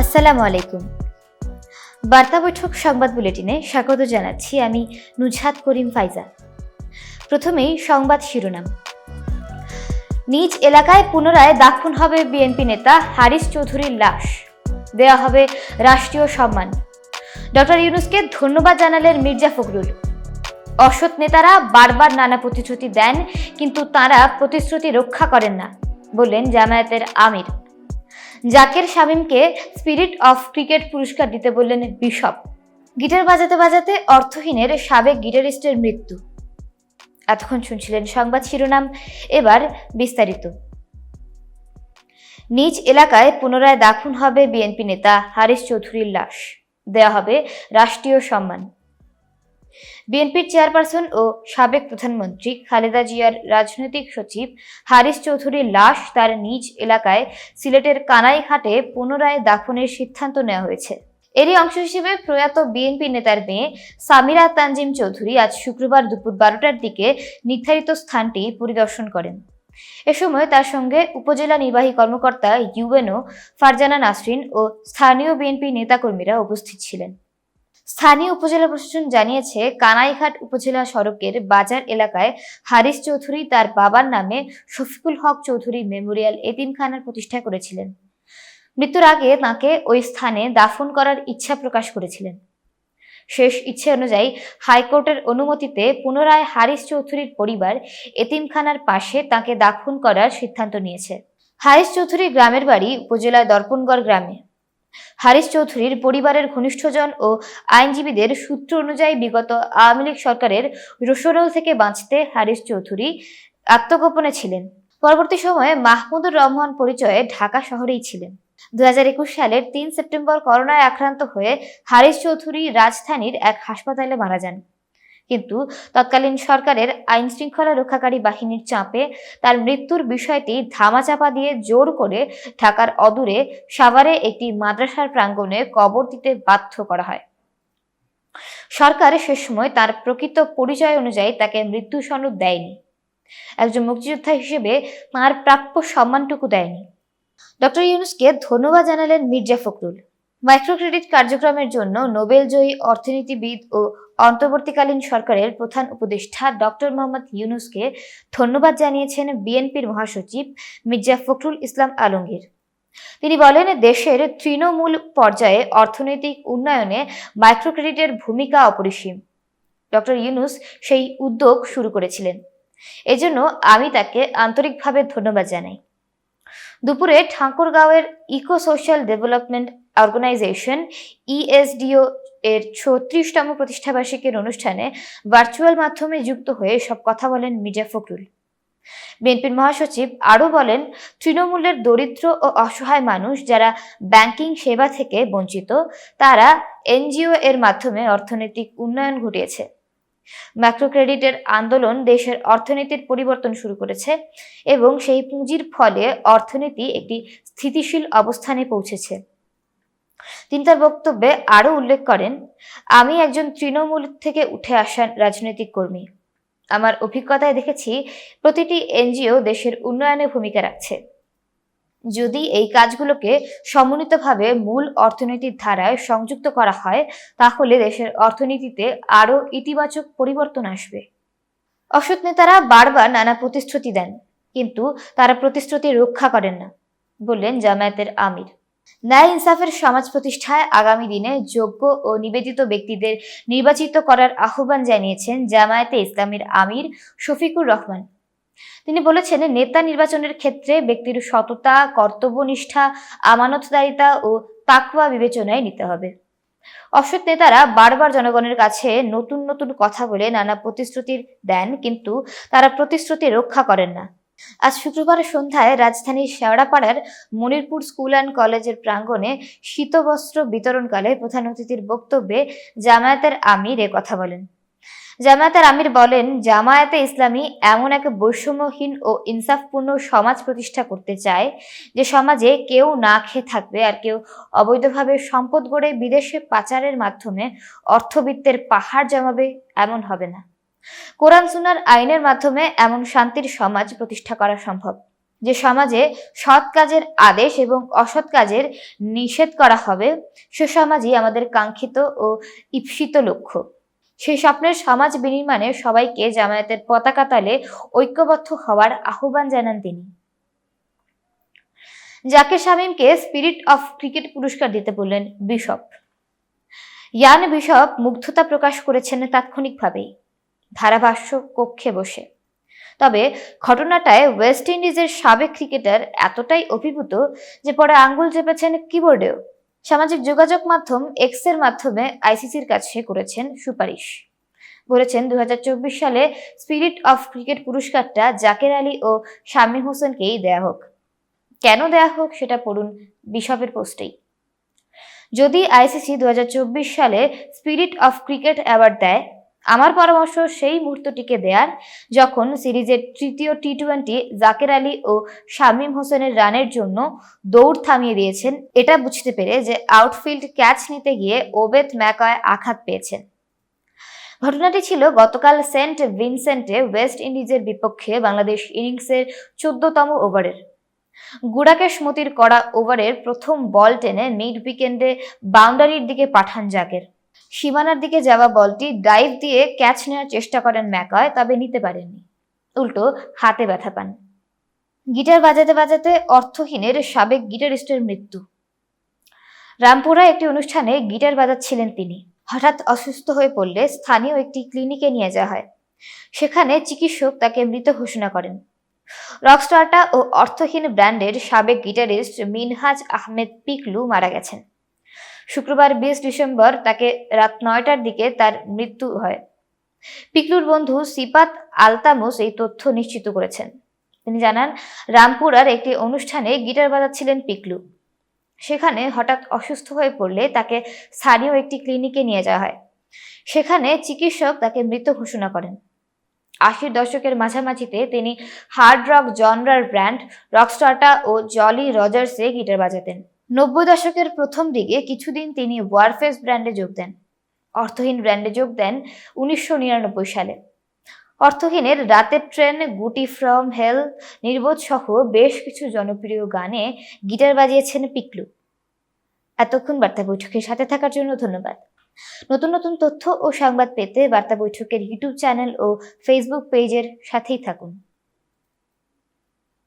আসসালামু আলাইকুম। বার্তা বৈঠক সংবাদ বুলেটিনে স্বাগত জানাচ্ছি আমি নুজহাত করিম ফাইজা প্রথমেই সংবাদ শিরোনাম। নিজ এলাকায় পুনরায় দাফন হবে বিএনপি নেতা হারিস চৌধুরীর লাশ। দেয়া হবে রাষ্ট্রীয় সম্মান। ডক্টর ইউনুসকে ধন্যবাদ জানালেন মির্জা ফখরুল। অসৎ নেতারা বারবার নানা প্রতিশ্রুতি দেন, কিন্তু তারা প্রতিশ্রুতি রক্ষা করেন না, বললেন জামায়াতের আমির। জাকের শামীমকে স্পিরিট অফ ক্রিকেট পুরস্কার দিতে বললেন বিশপ। গিটার বাজাতে বাজাতে অর্থহীনের সাবেক গিটারিস্টের মৃত্যু। এতক্ষণ শুনছিলেন সংবাদ শিরোনাম, এবার বিস্তারিত। নিজ এলাকায় পুনরায় দাফন হবে বিএনপি নেতা হারিস চৌধুরীর লাশ। দেয়া হবে রাষ্ট্রীয় সম্মান। বিএনপির চেয়ারপারসন ও সাবেক প্রধানমন্ত্রী খালেদা জিয়ার রাজনৈতিক সচিব হারিস চৌধুরীর লাশ তার নিজ এলাকায় সিলেটের কানাইঘাটে পুনরায় দাফনের সিদ্ধান্ত নেওয়া হয়েছে। এরই অংশ হিসেবে প্রয়াত বিএনপি নেতার মেয়ে সামিরা তানজিম চৌধুরী আজ শুক্রবার দুপুর বারোটার দিকে নির্ধারিত স্থানটি পরিদর্শন করেন। এ সময় তার সঙ্গে উপজেলা নির্বাহী কর্মকর্তা ইউএনও ফারজানা নাসরিন ও স্থানীয় বিএনপি নেতাকর্মীরা উপস্থিত ছিলেন। স্থানীয় উপজেলা প্রশাসন জানিয়েছে, কানাইঘাট উপজেলা সড়কের বাজার এলাকায় হারিস চৌধুরী তার বাবার নামে শফিকুল হক চৌধুরী মেমোরিয়াল এতিমখানার প্রতিষ্ঠা করেছিলেন। মৃত্যুর আগে তাকে ওই স্থানে দাফন করার ইচ্ছা প্রকাশ করেছিলেন। শেষ ইচ্ছে অনুযায়ী হাইকোর্টের অনুমতিতে পুনরায় হারিস চৌধুরীর পরিবার এতিমখানার পাশে তাকে দাফন করার সিদ্ধান্ত নিয়েছে। হারিস চৌধুরী গ্রামের বাড়ি উপজেলার দর্পণগড় গ্রামে। হারিস চৌধুরীর পরিবারের ঘনিষ্ঠজন ও আইনজীবীদের সূত্র অনুযায়ী বিগত আওয়ামী লীগ সরকারের রোষরোল থেকে বাঁচতে হারিস চৌধুরী আত্মগোপনে ছিলেন। পরবর্তী সময়ে মাহমুদুর রহমান পরিচয়ে ঢাকা শহরেই ছিলেন। দু হাজার একুশ সালের তিন সেপ্টেম্বর করোনায় আক্রান্ত হয়ে হারিস চৌধুরী রাজধানীর এক হাসপাতালে মারা যান। কিন্তু তৎকালীন সরকারের আইন শৃঙ্খলা রক্ষাকারী বাহিনীর চাপে তার মৃত্যুর বিষয়টি ধামাচাপা দিয়ে জোর করে ঢাকার অদূরে সাভারে একটি মাদ্রাসার প্রাঙ্গণে কবর দিতে বাধ্য করা হয়। সরকার সে সময় তার প্রকৃত পরিচয় অনুযায়ী তাকে মৃত্যু সনদ দেয়নি। একজন মুক্তিযোদ্ধা হিসেবে তার প্রাপ্য সম্মানটুকু দেয়নি। ডক্টর ইউনুসকে ধন্যবাদ জানালেন মির্জা ফখরুল। মাইক্রোক্রেডিট কার্যক্রমের জন্য নোবেলজয়ী অর্থনীতিবিদ ও অন্তর্বর্তীকালীন সরকারের প্রধান উপদেষ্টা ডক্টর মোহাম্মদ ইউনুসকে ধন্যবাদ জানিয়েছেন বিএনপির মহাসচিব মির্জা ফখরুল ইসলাম আলমগীর। তিনি বলেন, দেশের তৃণমূল পর্যায়ে অর্থনৈতিক উন্নয়নে মাইক্রোক্রেডিটের ভূমিকা অপরিসীম। ডক্টর ইউনুস সেই উদ্যোগ শুরু করেছিলেন। এজন্য আমি তাকে আন্তরিকভাবে ধন্যবাদ জানাই। দুপুরে ঠাকুরগাঁওয়ের eco social development organisation, ESDO এর ছত্রিশতম প্রতিষ্ঠাবার্ষিকীর অনুষ্ঠানে ভার্চুয়াল মাধ্যমে যুক্ত হয়ে সব কথা বলেন মির্জা ফখরুল। বিএনপির মহাসচিব আরও বলেন, তৃণমূলের দরিদ্র ও অসহায় মানুষ যারা ব্যাংকিং সেবা থেকে বঞ্চিত, তারা এনজিও এর মাধ্যমে অর্থনৈতিক উন্নয়ন ঘটিয়েছে। ম্যাক্রোক্রেডিটের আন্দোলন দেশের অর্থনীতির পরিবর্তন শুরু করেছে এবং সেই পুঁজির ফলে অর্থনীতি একটি স্থিতিশীল অবস্থানে পৌঁছেছে। তিনি তার বক্তব্যে আরও উল্লেখ করেন, আমি একজন তৃণমূল থেকে উঠে আসা রাজনৈতিক কর্মী। আমার অভিজ্ঞতায় দেখেছি, প্রতিটি এনজিও দেশের উন্নয়নে ভূমিকা রাখছে। যদি এই কাজগুলোকে সমন্বিতভাবে মূল অর্থনৈতিক ধারায় সংযুক্ত করা হয়, তাহলে দেশের অর্থনীতিতে আরও ইতিবাচক পরিবর্তন আসবে। অসৎ নেতারা বারবার নানা প্রতিশ্রুতি দেন, কিন্তু তারা প্রতিশ্রুতি রক্ষা করেন না, বললেন জামায়াতের আমির। ন্যায় ইনসাফের সমাজ প্রতিষ্ঠায় আগামী দিনে যোগ্য ও নিবেদিত ব্যক্তিদের নির্বাচিত করার আহ্বান জানিয়েছেন জামায়াতে ইসলামীর আমির শফিকুর রহমান। তিনি বলেছেন, নেতা নির্বাচনের ক্ষেত্রে ব্যক্তির সততা, কর্তব্যনিষ্ঠা, আমানতদারিতা ও তাকওয়া বিবেচনায় নিতে হবে। অসৎ নেতারা বারবার জনগণের কাছে নতুন নতুন কথা বলে নানা প্রতিশ্রুতির দেন, কিন্তু তারা প্রতিশ্রুতি রক্ষা করেন না। আজ শুক্রবার সন্ধ্যায় রাজধানীর শেওড়াপাড়ার মনিরপুর স্কুল অ্যান্ড কলেজের প্রাঙ্গণে শীতবস্ত্র বিতরণকালে প্রধান অতিথির বক্তব্যে জামায়াতের আমির এ কথা বলেন। জামায়াতের আমির বলেন, জামায়াতে ইসলামী এমন এক বৈষম্যহীন ও ইনসাফপূর্ণ সমাজ প্রতিষ্ঠা করতে চায়, যে সমাজে কেউ না খেয়ে থাকবে আর কেউ অবৈধভাবে সম্পদ গড়ে বিদেশে পাচারের মাধ্যমে অর্থবিত্তের পাহাড় জমাবে, এমন হবে না। কোরআন সুনার আইনের মাধ্যমে এমন শান্তির সমাজ প্রতিষ্ঠা করা সম্ভব, যে সমাজে সৎ কাজের আদেশ এবং অসৎ কাজের নিষেধ করা হবে, সে সমাজই আমাদের কাঙ্ক্ষিত ও ঈপ্সিত লক্ষ্য। সেই স্বপ্নের সমাজ বিনির্মাণে সবাইকে জামায়াতের পতাকা তলে ঐক্যবদ্ধ হওয়ার আহ্বান জানান তিনি। জাকির শামীমকে স্পিরিট অফ ক্রিকেট পুরস্কার দিতে বললেন বিশপ। ইয়ান বিশপ মুগ্ধতা প্রকাশ করেছেন তাৎক্ষণিকভাবেই। ধারাভাষ্য কক্ষে বসে। তবে ঘটনাটায় ওয়েস্ট ইন্ডিজের সাবেক ক্রিকেটার এতটাই অভিভূত যে পরে আঙ্গুল চেপেছেন কিবোর্ডেও। সামাজিক যোগাযোগ মাধ্যম এক্সের মাধ্যমে আইসিসির কাছে করেছেন সুপারিশ। বলেছেন দু হাজার চব্বিশ সালে স্পিরিট অফ ক্রিকেট পুরস্কারটা জাকের আলী ও শামী হোসেনকেই দেয়া হোক। কেন দেয়া হোক সেটা পড়ুন বিশপের পোস্টেই। যদি আইসিসি দুই হাজার চব্বিশ সালে স্পিরিট অফ ক্রিকেট অ্যাওয়ার্ড দেয় আমার পরামর্শ সেই মুহূর্তটিকে দেয়ার যখন সিরিজের তৃতীয় টি টোয়েন্টি জাকের আলী ও শামীম হোসেনের রানের জন্য দৌড় থামিয়ে দিয়েছেন। এটা বুঝতে পেরে যে আউটফিল্ড ক্যাচ নিতে গিয়ে ওবেদ ম্যাকয় আঘাত পেয়েছেন। ঘটনাটি ছিল গতকাল সেন্ট ভিনসেন্টে ওয়েস্ট ইন্ডিজের বিপক্ষে বাংলাদেশ ইনিংসের চোদ্দতম ওভারের। গুড়াকেশ মতির করা ওভারের প্রথম বল টেনে মিড উইকেন্ডে বাউন্ডারির দিকে পাঠান জাকের। সীমানার দিকে যাওয়া বলটি ডাইভ দিয়ে ক্যাচ নেওয়ার চেষ্টা করেন ম্যাকয়, তবে নিতে পারেননি। উল্টো, হাতে ব্যথা পান। গিটার বাজাতে বাজাতে অর্থহীনের সাবেক গিটারিস্টের মৃত্যু। রামপুরা একটি অনুষ্ঠানে গিটার বাজাচ্ছিলেন তিনি। হঠাৎ অসুস্থ হয়ে পড়লে স্থানীয় একটি ক্লিনিকে নিয়ে যাওয়া হয়। সেখানে চিকিৎসক তাকে মৃত ঘোষণা করেন। রকস্টারটা ও অর্থহীন ব্র্যান্ডের সাবেক গিটারিস্ট মিনহাজ আহমেদ পিকলু মারা গেছেন। শুক্রবার বিশ ডিসেম্বর তাকে রাত নয়টার দিকে তার মৃত্যু হয়। পিকলুর বন্ধু সিপাত আলতামুস এই তথ্য নিশ্চিত করেছেন। তিনি জানান, রামপুরার একটি অনুষ্ঠানে গিটার বাজাচ্ছিলেন পিকলু। সেখানে হঠাৎ অসুস্থ হয়ে পড়লে তাকে স্থানীয় একটি ক্লিনিকে নিয়ে যাওয়া হয়। সেখানে চিকিৎসক তাকে মৃত ঘোষণা করেন। আশির দশকের মাঝামাঝিতে তিনি হার্ড রক জনরার ব্র্যান্ড রকস্টারটা ও জলি রজার্সে গিটার বাজাতেন। নব্বই দশকের প্রথম দিকে কিছুদিন তিনি ওয়ারফেস ব্র্যান্ডে যোগ দেন। অর্থহীন ব্র্যান্ডে যোগ দেন উনিশশো নিরানব্বই সালে। অর্থহীনের রাতের ট্রেন, গুটি ফ্রম হেল, নির্বোধ সহ বেশ কিছু জনপ্রিয় গানে গিটার বাজিয়েছেন পিকলু। এতক্ষণ বার্তা বৈঠকের সাথে থাকার জন্য ধন্যবাদ। নতুন নতুন তথ্য ও সংবাদ পেতে বার্তা বৈঠকের ইউটিউব চ্যানেল ও ফেসবুক পেজের সাথেই থাকুন।